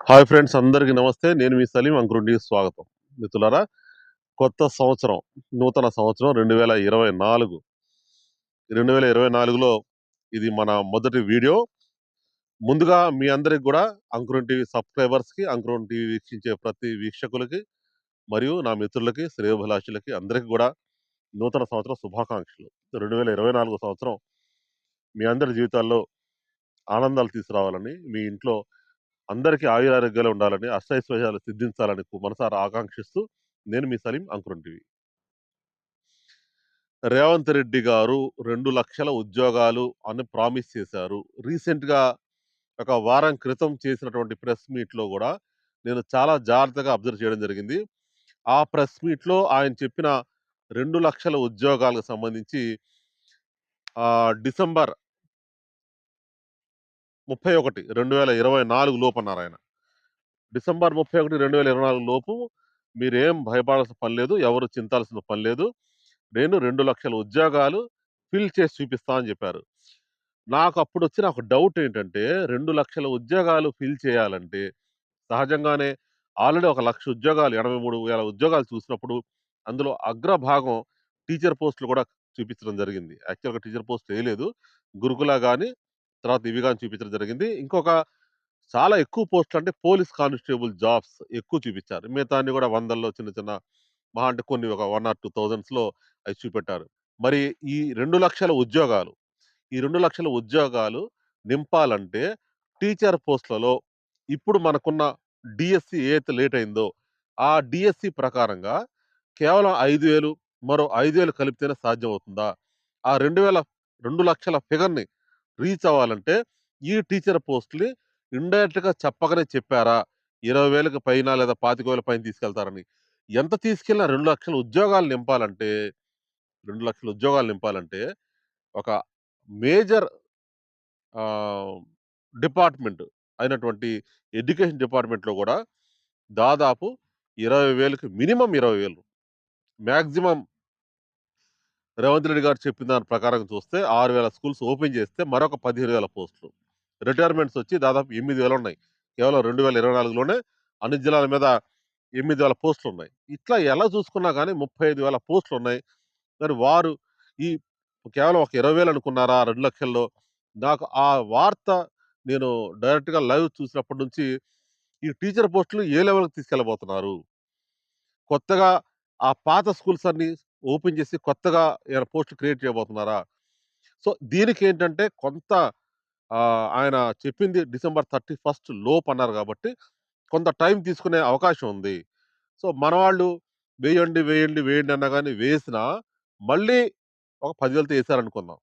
Hi friends అందరికీ నమస్తే. నేను మీ సలీం అంకురుడికి స్వాగతం. మిత్రులారా కొత్త సంవత్సరం నూతన సంవత్సరం రెండు వేల ఇరవై నాలుగు. రెండు వేల ఇరవై నాలుగులో ఇది మన మొదటి వీడియో. ముందుగా మీ అందరికి కూడా అంకురం టీవీ సబ్స్క్రైబర్స్కి అంకురం టీవీ వీక్షించే ప్రతి వీక్షకులకి మరియు నా మిత్రులకి శ్రేయోభిలాషులకి అందరికీ కూడా నూతన సంవత్సరం శుభాకాంక్షలు. రెండు వేల ఇరవై నాలుగు సంవత్సరం మీ అందరి జీవితాల్లో ఆనందాలు తీసుకురావాలని మీ ఇంట్లో అందరికీ ఆయురారోగ్యాలు ఉండాలని అష్టైశ్వర్యాలు సిద్ధించాలని మనసారా ఆకాంక్షిస్తూ నేను మీ సలీం అంకురుంటివి రేవంత్ రెడ్డి గారు రెండు లక్షల ఉద్యోగాలు అని ప్రామిస్ చేశారు. రీసెంట్గా ఒక వారం క్రితం చేసినటువంటి ప్రెస్ మీట్లో కూడా నేను చాలా జాగ్రత్తగా అబ్జర్వ్ చేయడం జరిగింది. ఆ ప్రెస్ మీట్లో ఆయన చెప్పిన రెండు లక్షల ఉద్యోగాలకు సంబంధించి డిసెంబర్ ముప్పై ఒకటి రెండు వేల ఇరవై నాలుగు లోపు అన్నారు ఆయన. డిసెంబర్ ముప్పై ఒకటి రెండు వేల ఇరవై నాలుగు లోపు మీరేం భయపడాల్సిన పని లేదు ఎవరు చింతాల్సిన పని లేదు. నేను రెండు లక్షల ఉద్యోగాలు ఫిల్ చేసి చూపిస్తా అని చెప్పారు. నాకు అప్పుడు వచ్చిన ఒక డౌట్ ఏంటంటే రెండు లక్షల ఉద్యోగాలు ఫిల్ చేయాలంటే సహజంగానే ఆల్రెడీ ఒక లక్ష ఉద్యోగాలు ఎనభై మూడు వేల ఉద్యోగాలు చూసినప్పుడు అందులో అగ్రభాగం టీచర్ పోస్టులు కూడా చూపించడం జరిగింది. యాక్చువల్గా టీచర్ పోస్ట్ వేయలేదు. గురుకుల కానీ తర్వాత ఇవి కానీ చూపించడం జరిగింది. ఇంకొక చాలా ఎక్కువ పోస్టులు అంటే పోలీస్ కానిస్టేబుల్ జాబ్స్ ఎక్కువ చూపించారు. మిగతా అన్ని కూడా వందల్లో చిన్న చిన్న మహా అంటే కొన్ని ఒక వన్ ఆర్ టూ థౌజండ్స్లో అవి చూపెట్టారు. మరి ఈ రెండు లక్షల ఉద్యోగాలు ఈ రెండు లక్షల ఉద్యోగాలు నింపాలంటే టీచర్ పోస్టులలో ఇప్పుడు మనకున్న డిఎస్సి ఏదైతే లేట్ అయిందో ఆ డిఎస్సి ప్రకారంగా కేవలం ఐదు వేలు మరో ఐదు వేలు కలిపితేనే సాధ్యం అవుతుందా ఆ రెండు వేల రెండు లక్షల ఫిగర్ని రీచ్ అవ్వాలంటే ఈ టీచర్ పోస్ట్ని ఇండైరెక్ట్గా చెప్పగానే చెప్పారా? ఇరవై వేలకు పైన లేదా పాతిక వేల పైన తీసుకెళ్తారని. ఎంత తీసుకెళ్ళినా రెండు లక్షల ఉద్యోగాలు నింపాలంటే రెండు లక్షల ఉద్యోగాలు నింపాలంటే ఒక మేజర్ డిపార్ట్మెంట్ అయినటువంటి ఎడ్యుకేషన్ డిపార్ట్మెంట్లో కూడా దాదాపు ఇరవై వేలకు మినిమం ఇరవై వేలు. మ్యాక్సిమం రేవంత్ రెడ్డి గారు చెప్పిన దాని ప్రకారం చూస్తే ఆరు వేల స్కూల్స్ ఓపెన్ చేస్తే మరొక పదిహేను వేల పోస్టులు. రిటైర్మెంట్స్ వచ్చి దాదాపు ఎనిమిది వేలు ఉన్నాయి. కేవలం రెండు వేల ఇరవై నాలుగులోనే అన్ని జిల్లాల మీద ఎనిమిది వేల పోస్టులు ఉన్నాయి. ఇట్లా ఎలా చూసుకున్నా కానీ ముప్పై ఐదు వేల పోస్టులు ఉన్నాయి. మరి వారు ఈ కేవలం ఒక ఇరవై వేలు అనుకున్నారా రెండు లక్షల్లో? నాకు ఆ వార్త నేను డైరెక్ట్గా లైవ్ చూసినప్పటి నుంచి ఈ టీచర్ పోస్టులు ఏ లెవెల్కి తీసుకెళ్ళబోతున్నారు? కొత్తగా ఆ పాత స్కూల్స్ అన్ని ఓపెన్ చేసి కొత్తగా ఏమైనా పోస్టులు క్రియేట్ చేయబోతున్నారా? సో దీనికి ఏంటంటే కొంత ఆయన చెప్పింది డిసెంబర్ థర్టీ ఫస్ట్ లోపు అన్నారు కాబట్టి కొంత టైం తీసుకునే అవకాశం ఉంది. సో మనవాళ్ళు వేయండి వేయండి వేయండి అన్నా కానీ వేసినా మళ్ళీ ఒక పదివేలతో వేసారనుకుందాం.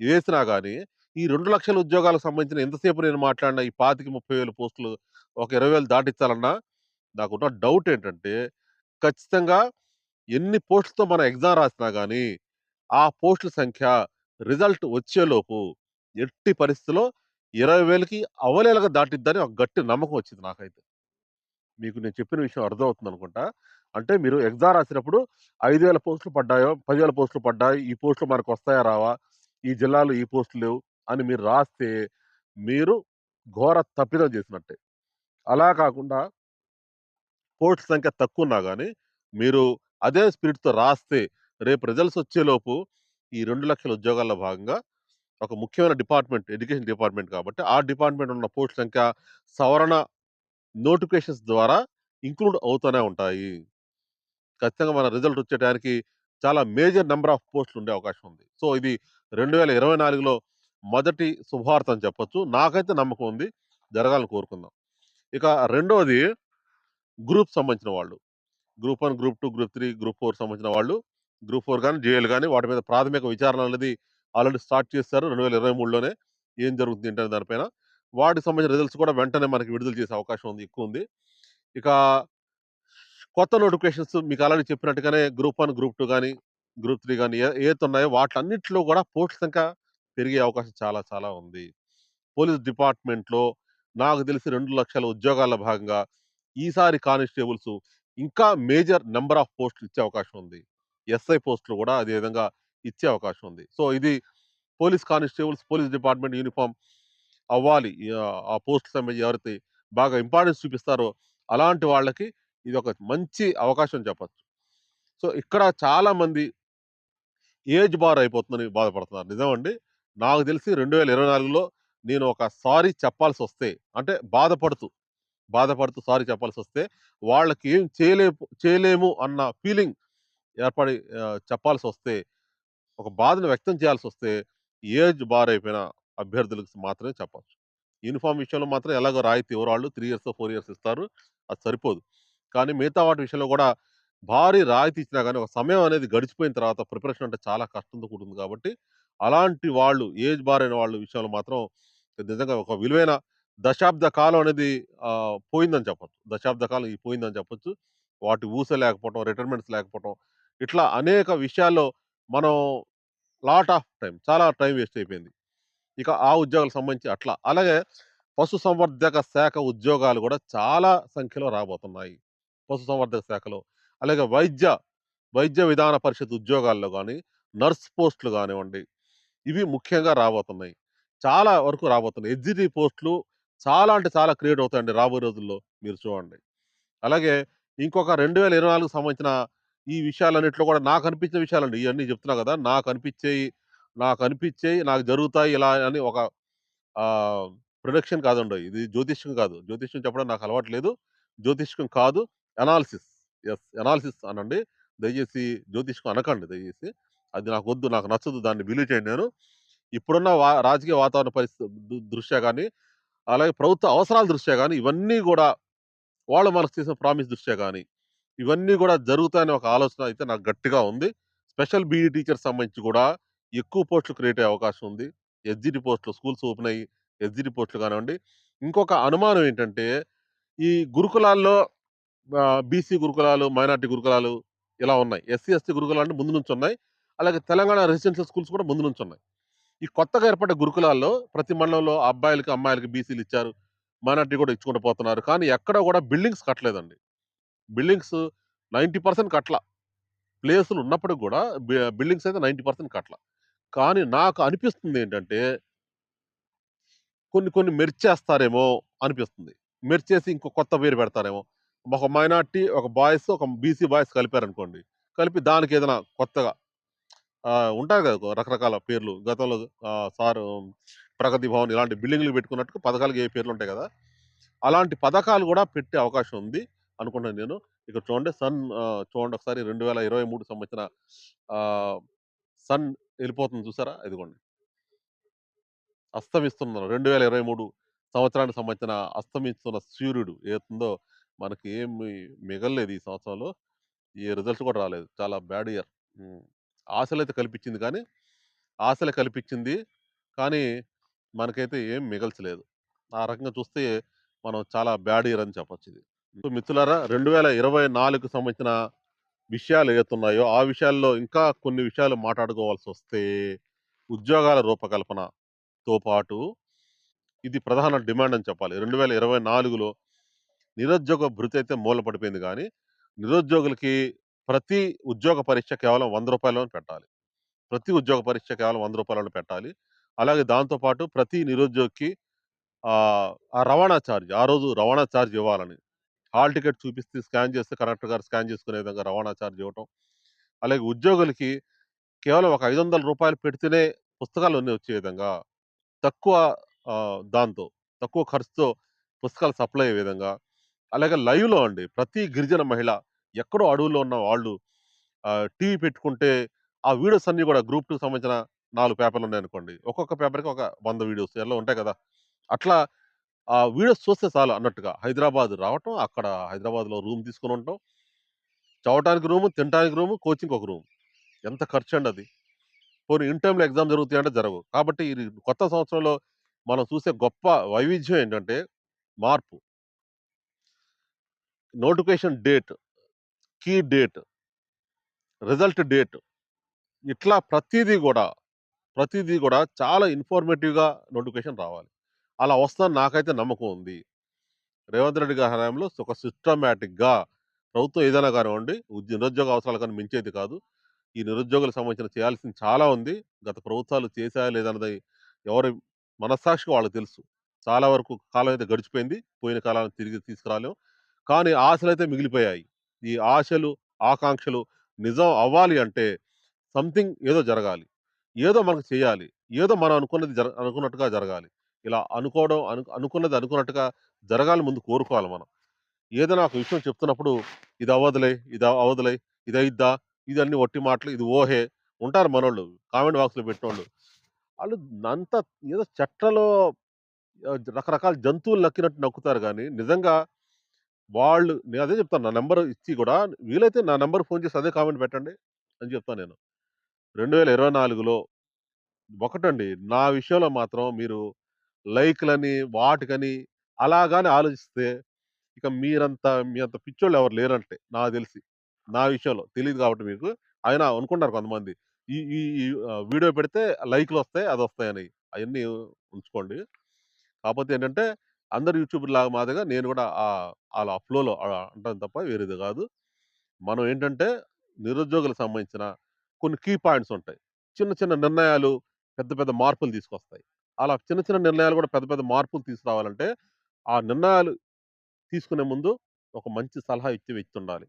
వేసినా కానీ ఈ రెండు లక్షల ఉద్యోగాలకు సంబంధించిన ఎంతసేపు నేను మాట్లాడినా ఈ పాతికి ముప్పై వేల పోస్టులు ఒక ఇరవై వేలు దాటించాలన్నా నాకున్న డౌట్ ఏంటంటే ఖచ్చితంగా ఎన్ని పోస్టులతో మనం ఎగ్జామ్ రాసినా కానీ ఆ పోస్టుల సంఖ్య రిజల్ట్ వచ్చేలోపు ఎట్టి పరిస్థితిలో ఇరవై వేలకి అవలేలుగా దాటిద్దని ఒక గట్టి నమ్మకం వచ్చింది నాకైతే. మీకు నేను చెప్పిన విషయం అర్థమవుతుంది అనుకుంటా. అంటే మీరు ఎగ్జామ్ రాసినప్పుడు ఐదు వేల పోస్టులు పడ్డాయో పదివేల పోస్టులు పడ్డాయి ఈ పోస్టులు మనకు వస్తాయా రావా ఈ జిల్లాలో ఈ పోస్టులు లేవు అని మీరు రాస్తే మీరు ఘోర తప్పిదం చేసినట్టే. అలా కాకుండా పోస్టుల సంఖ్య తక్కువ ఉన్నా కానీ మీరు అదే స్పిరిట్తో రాస్తే రేపు రిజల్ట్స్ వచ్చేలోపు ఈ రెండు లక్షల ఉద్యోగాల్లో భాగంగా ఒక ముఖ్యమైన డిపార్ట్మెంట్ ఎడ్యుకేషన్ డిపార్ట్మెంట్ కాబట్టి ఆ డిపార్ట్మెంట్ ఉన్న పోస్ట్ సంఖ్య సవరణ నోటిఫికేషన్స్ ద్వారా ఇంక్లూడ్ అవుతూనే ఉంటాయి. ఖచ్చితంగా మన రిజల్ట్ వచ్చేటానికి చాలా మేజర్ నెంబర్ ఆఫ్ పోస్టులు ఉండే అవకాశం ఉంది. సో ఇది రెండు వేల ఇరవై నాలుగులో మొదటి శుభార్త అని చెప్పొచ్చు. నాకైతే నమ్మకం ఉంది. జరగాలని కోరుకుందాం. ఇక రెండవది గ్రూప్ సంబంధించిన వాళ్ళు. Group one group two group three group four సంబంధించిన వాళ్ళు గ్రూప్ ఫోర్ కానీ జేఎల్ కానీ వాటి మీద ప్రాథమిక విచారణ అనేది ఆల్రెడీ స్టార్ట్ చేస్తారు రెండు వేల ఇరవై మూడులోనే. ఏం జరుగుతుంది ఏంటనే దానిపైన. వాటికి సంబంధించిన రిజల్ట్స్ కూడా వెంటనే మనకి విడుదల చేసే అవకాశం ఉంది ఎక్కువ ఉంది. ఇక కొత్త నోటిఫికేషన్స్ మీకు ఆల్రెడీ చెప్పినట్టుగానే గ్రూప్ వన్ గ్రూప్ టూ కానీ గ్రూప్ త్రీ కానీ ఏతున్నాయో ఉన్నాయో కూడా పోస్టుల సంఖ్య పెరిగే అవకాశం చాలా చాలా ఉంది. పోలీస్ డిపార్ట్మెంట్లో నాకు తెలిసి రెండు లక్షల ఉద్యోగాల భాగంగా ఈసారి కానిస్టేబుల్స్ ఇంకా మేజర్ నెంబర్ ఆఫ్ పోస్టులు ఇచ్చే అవకాశం ఉంది ఎస్ఐ పోస్టులు కూడా అదే విధంగా ఇచ్చే అవకాశం ఉంది సో ఇది police constables police department uniform అవ్వాలి ఆ- పోస్టుల పోస్ట్ ఎవరైతే బాగా ఇంపార్టెన్స్ చూపిస్తారో అలాంటి వాళ్ళకి ఇది ఒక మంచి అవకాశం చెప్పచ్చు సో, ఇక్కడ చాలామంది ఏజ్ బార్ అయిపోతుందని బాధపడుతున్నారు. నిజమండి. నాకు తెలిసి 2024లో నేను ఒక సారీ చెప్పాల్సొస్తే అంటే బాధపడుతూ, బాధపడుతూ సారీ చెప్పాల్సొస్తే వాళ్ళకి ఏం చేయలేము చేయలేము అన్న ఫీలింగ్ ఏర్పడి చెప్పాల్సి వస్తే ఒక బాధను వ్యక్తం చేయాల్సి వస్తే ఏజ్ బార్ అయిపోయిన అభ్యర్థులకు మాత్రమే చెప్పచ్చు యూనిఫార్మ్ విషయంలో మాత్రం ఎలాగో రాయితీ ఇవ్వరు వాళ్ళు 3 ఇయర్సో, 4 ఇయర్స్ ఇస్తారు. అది సరిపోదు. కానీ మిగతా వాటి విషయంలో కూడా భారీ రాయితీ ఇచ్చినా కానీ ఒక సమయం అనేది గడిచిపోయిన తర్వాత ప్రిపరేషన్ అంటే చాలా కష్టంతో కూడుంది కాబట్టి, అలాంటి వాళ్ళు ఏజ్ బార్ అయిన వాళ్ళ విషయంలో మాత్రం నిజంగా ఒక విలువైన దశాబ్ద కాలం అనేది పోయిందని చెప్పొచ్చు. దశాబ్ద కాలం ఈ పోయిందని చెప్పొచ్చు. వాటి ఊసే లేకపోవటం, రిటైర్మెంట్స్ లేకపోవటం ఇట్లా అనేక విషయాల్లో మనం లాట్ ఆఫ్ టైం చాలా టైం వేస్ట్ అయిపోయింది. ఇక ఆ ఉద్యోగాలకు సంబంధించి అట్లా. అలాగే పశుసంవర్ధక శాఖ ఉద్యోగాలు కూడా చాలా సంఖ్యలో రాబోతున్నాయి. పశుసంవర్ధక శాఖలో. అలాగే వైద్య, వైద్య విధాన పరిషత్ ఉద్యోగాల్లో కానీ నర్స్ పోస్టులు కానివ్వండి ఇవి ముఖ్యంగా రాబోతున్నాయి. చాలా వరకు రాబోతున్నాయి. ఎగ్జిక్యూటివ్ పోస్టులు చాలా అంటే చాలా క్రియేట్ అవుతాయండి రాబోయే రోజుల్లో మీరు చూడండి. అలాగే ఇంకొక 2024కి సంబంధించిన ఈ విషయాలన్నింటిలో కూడా నాకనిపించిన విషయాలండి. ఇవన్నీ చెప్తున్నా కదా నాకు నాకనిపిచ్చేయి, నాకు జరుగుతాయి ఇలా అని ఒక ప్రొడక్షన్ కాదండి ఇది జ్యోతిష్యం కాదు. జ్యోతిష్యం చెప్పడం నాకు అలవాటు లేదు. జ్యోతిష్కం కాదు. అనాలిసిస్. ఎస్ అనాలిసిస్ అనండి. దయచేసి జ్యోతిష్కం అనకండి దయచేసి. అది నాకు వద్దు నాకు నచ్చదు. దాన్ని బిలీవ్ చేయండి నేను. ఇప్పుడున్న వా రాజకీయ వాతావరణ పరిస్థితి దృష్ట్యా కానీ అలాగే ప్రభుత్వ అవసరాల దృష్ట్యా కానీ ఇవన్నీ కూడా వాళ్ళు మనకు చేసిన ప్రామిస్ దృష్ట్యా కానీ ఇవన్నీ కూడా జరుగుతాయనే ఒక ఆలోచన అయితే నాకు గట్టిగా ఉంది. స్పెషల్ బీఈ టీచర్స్ సంబంధించి కూడా ఎక్కువ పోస్టులు క్రియేట్ అయ్యే అవకాశం ఉంది. ఎస్‌జిటి పోస్టులు స్కూల్స్ ఓపెన్ అయ్యి ఎస్‌జిటి పోస్టులు కానివ్వండి. ఇంకొక అనుమానం ఏంటంటే, ఈ గురుకులాల్లో బీసీ గురుకులాలు, మైనార్టీ గురుకులాలు ఇలా ఉన్నాయి. ఎస్సీ, ఎస్టీ గురుకులాలు ముందు నుంచున్నాయి. అలాగే తెలంగాణ రెసిడెన్షియల్ స్కూల్స్ కూడా ముందు నుంచి ఉన్నాయి ఈ కొత్తగా ఏర్పడ్డ గురుకులాల్లో ప్రతి మండలంలో అబ్బాయిలకి, అమ్మాయిలకి బీసీలు ఇచ్చారు. మైనార్టీ కూడా ఇచ్చుకుంటూ పోతున్నారు. కానీ ఎక్కడ కూడా బిల్డింగ్స్ కట్టలేదండి. బిల్డింగ్స్ 90% కట్టల. ప్లేసులు ఉన్నప్పటికి కూడా బిల్డింగ్స్ అయితే 90% కట్టల. కానీ నాకు అనిపిస్తుంది ఏంటంటే కొన్ని కొన్ని మెర్చేస్తారేమో అనిపిస్తుంది. మెర్చేసి ఇంకో కొత్త పేరు పెడతారేమో. ఒక మైనార్టీ ఒక బాయ్స్, ఒక బీసీ బాయ్స్ కలిపారనుకోండి. కలిపి దానికి ఏదైనా కొత్తగా ఉంటాయి కదా రకరకాల పేర్లు. గతంలో సార్ సారు ప్రగతి భవన్ ఇలాంటి బిల్డింగ్‌లు పెట్టుకున్నట్టు పథకాలకి ఏ పేర్లు ఉంటాయి కదా అలాంటి పథకాలు కూడా పెట్టే అవకాశం ఉంది అనుకుంటున్నాను నేను. ఇక్కడ చూడండి సన్ చూడండి ఒకసారి 2023 సంబంధించిన ఆహ్, సన్ వెళ్ళిపోతుంది చూసారా? ఇదిగోండి. అస్తమిస్తున్న 2023 సంవత్సరానికి సంబంధించిన అస్తమిస్తున్న సూర్యుడు ఏతుందో మనకి ఏమి మిగల్లేదు ఈ సంవత్సరంలో. ఏ రిజల్ట్స్ కూడా రాలేదు. చాలా బ్యాడ్ ఇయర్. ఆశలైతే కల్పించింది కానీ, ఆశలు కల్పించింది. కానీ మనకైతే ఏం మిగల్చలేదు. ఆ రకంగా చూస్తే మనం చాలా బ్యాడ్ ఇయర్ అని చెప్పొచ్చిది. సో, మిత్రులారా 2024కి సంబంధించిన విషయాలు ఏతున్నాయో, ఆ విషయాల్లో ఇంకా కొన్ని విషయాలు మాట్లాడుకోవాల్సి వస్తే ఉద్యోగాల రూపకల్పనతో పాటు ఇది ప్రధాన డిమాండ్ అని చెప్పాలి. 2024లో నిరుద్యోగ భృతి అయితే మూలపడిపోయింది కానీ నిరుద్యోగులకి ప్రతి ఉద్యోగ పరీక్ష కేవలం వంద 100 పెట్టాలి. ప్రతి ఉద్యోగ పరీక్ష కేవలం వంద 100 పెట్టాలి. అలాగే దాంతో పాటు ప్రతి నిరుద్యోగికి ఆ రవాణా ఛార్జ్ ఆ రోజు రవాణా ఛార్జ్ ఇవ్వాలని. హాల్ టికెట్ చూపిస్తే స్కాన్ చేస్తే కరెక్ట్ గారు స్కాన్ చేసుకునే విధంగా రవాణా ఛార్జ్ ఇవ్వటం. అలాగే ఉద్యోగులకి కేవలం ఒక ఐదు వందల రూపాయలు పెడితేనే పుస్తకాలన్నీ వచ్చే విధంగా తక్కువ దాంతో తక్కువ ఖర్చుతో పుస్తకాలు సప్లై అయ్యే విధంగా. అలాగే లైవ్‌లో అండి ప్రతి గిరిజన మహిళ ఎక్కడో అడవుల్లో ఉన్న వాళ్ళు టీవీ పెట్టుకుంటే ఆ వీడియోస్ అన్నీ కూడా గ్రూప్ టూకి సంబంధించిన నాలుగు పేపర్లు ఉన్నాయనుకోండి. ఒక్కొక్క పేపర్‌కి ఒక వంద వీడియోస్ ఎలా ఉంటాయి కదా! అట్లా ఆ వీడియోస్ చూస్తే చాలు అన్నట్టుగా హైదరాబాద్ రావటం, అక్కడ హైదరాబాద్‌లో రూమ్ తీసుకొని ఉండటం. చదవటానికి రూము, తినటానికి రూము, కోచింగ్ ఒక రూమ్. ఎంత ఖర్చు అండి అది. పోనీ ఇన్ టైంలో ఎగ్జామ్ జరుగుతాయంటే జరగవు. కాబట్టి ఇది కొత్త సంవత్సరంలో మనం చూసే గొప్ప వైవిధ్యం ఏంటంటే మార్పు. Notification date, key date, result date ఇట్లా ప్రతీదీ కూడా ప్రతిదీ కూడా చాలా ఇన్ఫర్మేటివ్‌గా నోటిఫికేషన్ రావాలి. అలా వస్తుందని నాకైతే నమ్మకం ఉంది. రేవంత్ రెడ్డి గారి హయాంలో ఒక సిస్టమాటిక్‌గా ప్రభుత్వం ఏదైనా కానివ్వండి, ఉద్ నిరుద్యోగ అవసరాలు కానీ మించేది కాదు. ఈ నిరుద్యోగులకు సంబంధించిన చేయాల్సింది చాలా ఉంది. గత ప్రభుత్వాలు చేశాయా లేదన్నది ఎవరి మనస్సాక్షికి వాళ్ళకి తెలుసు. చాలా వరకు కాలం అయితే గడిచిపోయింది. పోయిన కాలాన్ని తిరిగి తీసుకురాలేం. కానీ ఆశలు అయితే మిగిలిపోయాయి. ఈ ఆశలు, ఆకాంక్షలు నిజం అవ్వాలి అంటే సంథింగ్ ఏదో జరగాలి. ఏదో మనకు చేయాలి. ఏదో మనం అనుకున్నది జర అనుకున్నట్టుగా జరగాలి. ఇలా అనుకోవడం అను అనుకున్నది అనుకున్నట్టుగా జరగాలి ముందు కోరుకోవాలి మనం. ఏదైనా ఒక విషయం చెప్తున్నప్పుడు ఇది అవ్వదులే, ఇది అవ్వదులే, ఇది అయిద్దా? ఇదన్నీ ఒట్టి మాటలు, ఇది ఓహే ఉంటారు మనోళ్ళు. కామెంట్ బాక్స్‌లో పెట్టినోళ్ళు. వాళ్ళు అంతా ఏదో చెట్లలో రకరకాల జంతువులు నక్కినట్టు నక్కుతారు కానీ నిజంగా వాళ్ళు నేను అదే చెప్తాను. నా నంబర్ ఇచ్చి కూడా వీలైతే నా నంబర్‌కి ఫోను చేసి అదే కామెంట్ పెట్టండి అని చెప్తాను నేను. 2024లో ఒకటండి నా విషయంలో మాత్రం మీరు లైక్‌లని, వాటికని అలాగాని ఆలోచిస్తే ఇక మీరంత మీ అంత పిచ్చోళ్ళు ఎవరు లేరంటే నాకు తెలిసి. నా విషయంలో. తెలీదు కాబట్టి మీకు. అయినా అనుకుంటారు కొంతమంది. ఈ ఈ ఈ ఆహ్, వీడియో పెడితే అది అదొస్తాయని. అయన్నీ ఉంచుకోండి. కాపోతే ఏంటంటే అందరు యూట్యూబర్‌లాగా మాదిరిగా నేను కూడా ఆహ్, అలా ఫ్లోలో అలా అంటాను తప్ప వేరేది కాదు మనం ఏంటంటే నిరుద్యోగులకు సంబంధించిన కొన్ని కీ పాయింట్స్ ఉంటాయి. చిన్న చిన్న నిర్ణయాలు పెద్ద పెద్ద మార్పులు తీసుకొస్తాయి. అలా చిన్న చిన్న నిర్ణయాలు కూడా పెద్ద పెద్ద మార్పులు తీసుకురావాలంటే ఆ నిర్ణయాలు తీసుకునే ముందు ఒక మంచి సలహా ఇచ్చే వ్యక్తి ఉండాలి.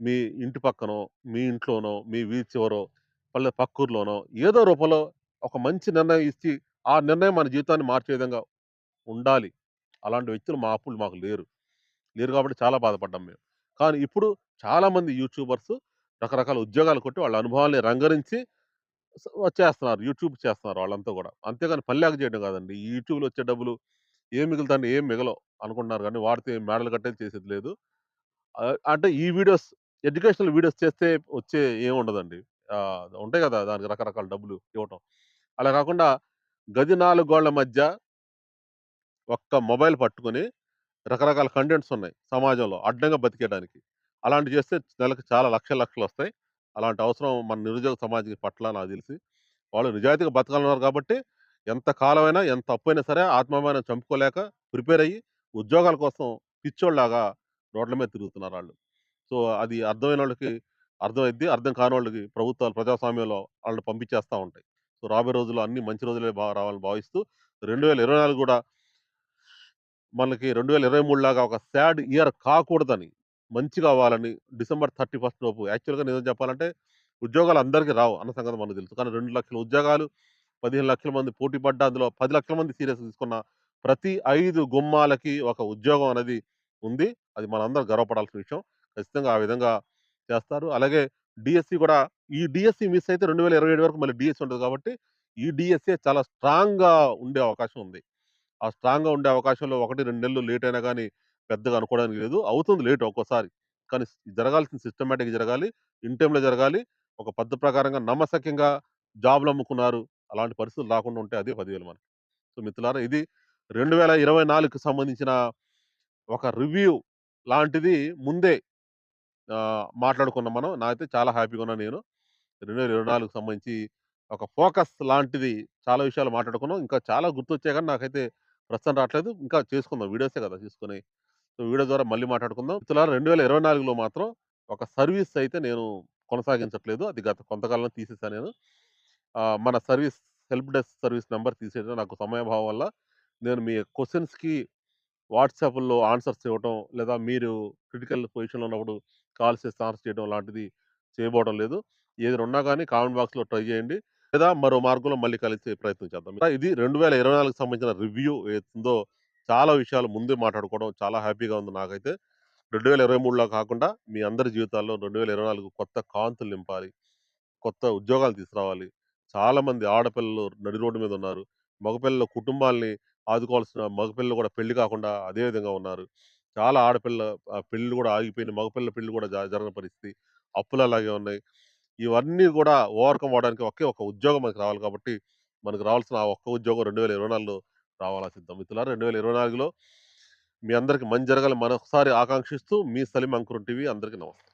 మీ ఇంటి పక్కనో, మీ ఇంట్లోనో, మీ వీధి చివరో, పల్లె పక్కూర్లోనో ఏదో రూపంలో ఒక మంచి నిర్ణయం ఇచ్చి, ఆ నిర్ణయం మన జీవితాన్ని మార్చే విధంగా ఉండాలి. అలాంటి వ్యక్తులు మా అప్పులు మాకు లేరు. లేరు కాబట్టి చాలా బాధపడ్డాం మేము. కానీ ఇప్పుడు చాలామంది యూట్యూబర్స్ రకరకాల ఉద్యోగాలు కొట్టి వాళ్ళ అనుభవాల్ని రంగరించి చేస్తున్నారు. యూట్యూబ్ చేస్తున్నారు వాళ్ళంతా కూడా అంతేగాని పల్లెకు చేయడం కాదండి. ఈ యూట్యూబ్‌లో వచ్చే డబ్బులు ఏం మిగులుతాండి ఏం మిగలవు అనుకుంటున్నారు కానీ వాడితే మేడలు కట్టేది చేసేది లేదు. అంటే ఈ వీడియోస్ ఎడ్యుకేషనల్ వీడియోస్ చేస్తే వచ్చే ఏముండదండి. ఉండదండి ఉంటాయి కదా దానికి రకరకాల డబ్బులు ఇవ్వటం. అలా కాకుండా గది నాలుగు గోళ్ళ మధ్య ఒక్క మొబైల్ పట్టుకొని రకరకాల కంటెంట్స్ ఉన్నాయి సమాజంలో అడ్డంగా బతికేయడానికి. అలాంటి చేస్తే నెలకు చాలా లక్షలు వస్తాయి అలాంటి అవసరం మన నిరుద్యోగ సమాజం పట్ల నాకు తెలిసి. వాళ్ళు నిజాయితీగా బతకాలన్నారు కాబట్టి ఎంత కాలమైనా, ఎంత తప్పైనా సరే ఆత్మాభిమానం చంపుకోలేక ప్రిపేర్ అయ్యి ఉద్యోగాల కోసం పిచ్చోళ్ళలాగా రోడ్ల మీద తిరుగుతున్నారు వాళ్ళు సో, అది అర్థమైనోళ్ళకి అర్థమైద్ది. అర్థం కానోళ్ళకి ప్రభుత్వాలు ప్రజాస్వామ్యంలో వాళ్ళని పంపించేస్తూ ఉంటాయి. సో, రాబోయే రోజుల్లో అన్ని మంచి రోజులే బా రావాలని భావిస్తూ రెండు వేల ఇరవై నాలుగు కూడా మనకి 2023 లాగా ఒక సాడ్ ఇయర్ కాకూడదని, మంచిగా అవ్వాలని డిసెంబర్ 31 లోపు యాక్చువల్‌గా నిజం చెప్పాలంటే ఉద్యోగాలు అందరికీ రావు అన్న సంగతి మనకు తెలుసు. కానీ రెండు లక్షల ఉద్యోగాలు పదిహేను లక్షల మంది పోటీ పడ్డ అందులో పది లక్షల మంది సీరియస్ తీసుకున్న ప్రతి ఐదు గుమ్మాలకి ఒక ఉద్యోగం అనేది ఉంది. అది మనందరం గర్వపడాల్సిన విషయం. ఖచ్చితంగా ఆ విధంగా చేస్తారు. అలాగే డిఎస్సి కూడా ఈ డిఎస్సి మిస్ అయితే 2027 వరకు మళ్ళీ డిఎస్సి ఉంటుంది కాబట్టి ఈ డీఎస్సీ చాలా స్ట్రాంగ్‌గా ఉండే అవకాశం ఉంది. ఆ స్ట్రాంగ్‌గా ఉండే అవకాశంలో 1, 2 నెలలు లేట్ అయినా కానీ పెద్దగా అనుకోవడానికి లేదు. అవుతుంది లేట్ ఒక్కోసారి. కానీ జరగాల్సిన సిస్టమేటిక్ జరగాలి. ఇన్ టైంలో జరగాలి. ఒక పద్ధతి ప్రకారంగా నమ్మశక్యంగా జాబ్‌లు అమ్ముకున్నారు. అలాంటి పరిస్థితులు రాకుండా ఉంటే అదే పదివేలు మనకి. సో, మిత్రులారా ఇది 2024కి సంబంధించిన ఒక రివ్యూ లాంటిది ముందే మాట్లాడుకున్నాం మనం. నాకైతే చాలా హ్యాపీగా ఉన్నాను నేను. 2024కి సంబంధించి ఒక ఫోకస్ లాంటిది చాలా విషయాలు మాట్లాడుకున్నాం. ఇంకా చాలా గుర్తొచ్చాయి కానీ నాకైతే ప్రస్తుతం రావట్లేదు ఇంకా చేసుకుందాం. వీడియోసే కదా! చేసుకునేయి. సో, వీడియో ద్వారా మళ్ళీ మాట్లాడుకుందాం. పిల్లల రెండు వేల ఇరవై నాలుగులో మాత్రం ఒక సర్వీస్ అయితే నేను కొనసాగించట్లేదు. అది గత కొంతకాలంలో తీసేసాను నేను. మన service help desk service number తీసేయడం నాకు సమయభావం వల్ల నేను మీ క్వశ్చన్స్కి వాట్సాప్‌లో ఆన్సర్స్ ఇవ్వడం లేదా మీరు క్రిటికల్ పొజిషన్‌లో ఉన్నప్పుడు కాల్స్ చేసి ఆన్సర్ చేయడం లాంటిది చేయబోవడం లేదు. ఏదైనా ఉన్నా కానీ కామెంట్ బాక్స్‌లో ట్రై చేయండి. లేదా మరో మార్గంలో మళ్ళీ కలిసే ప్రయత్నం చేద్దాం. ఇది 2024కి సంబంధించిన రివ్యూ ఏతుందో చాలా విషయాలు ముందే మాట్లాడుకోవడం చాలా హ్యాపీగా ఉంది నాకైతే. 2023లో కాకుండా మీ అందరి జీవితాల్లో 2024 కొత్త కాంతులు నింపాలి. కొత్త ఉద్యోగాలు తీసుకురావాలి. చాలామంది ఆడపిల్లలు నడి రోడ్డు మీద ఉన్నారు. మగపిల్లల కుటుంబాల్ని ఆదుకోవాల్సిన మగపిల్లలు కూడా పెళ్ళి కాకుండా అదే విధంగా ఉన్నారు. చాలా ఆడపిల్ల పెళ్ళిళ్ళు కూడా ఆగిపోయినాయి. మగపిల్లల పెళ్ళి కూడా జరగని పరిస్థితి. అప్పులు అలాగే ఉన్నాయి. ఇవన్నీ కూడా ఓవర్‌కమ్ అవడానికి ఒకే ఒక ఉద్యోగం మనకు రావాలి కాబట్టి, మనకు రావాల్సిన ఆ ఒక్క ఉద్యోగం 2024లో రావాలా సిద్ధం. ఇతరుల రెండు వేల ఇరవై నాలుగులో మీ అందరికీ మంచి జరగాలి మరొకసారి ఆకాంక్షిస్తూ మీ సలీం అంకురం టీవీ అందరికీ నమస్తే.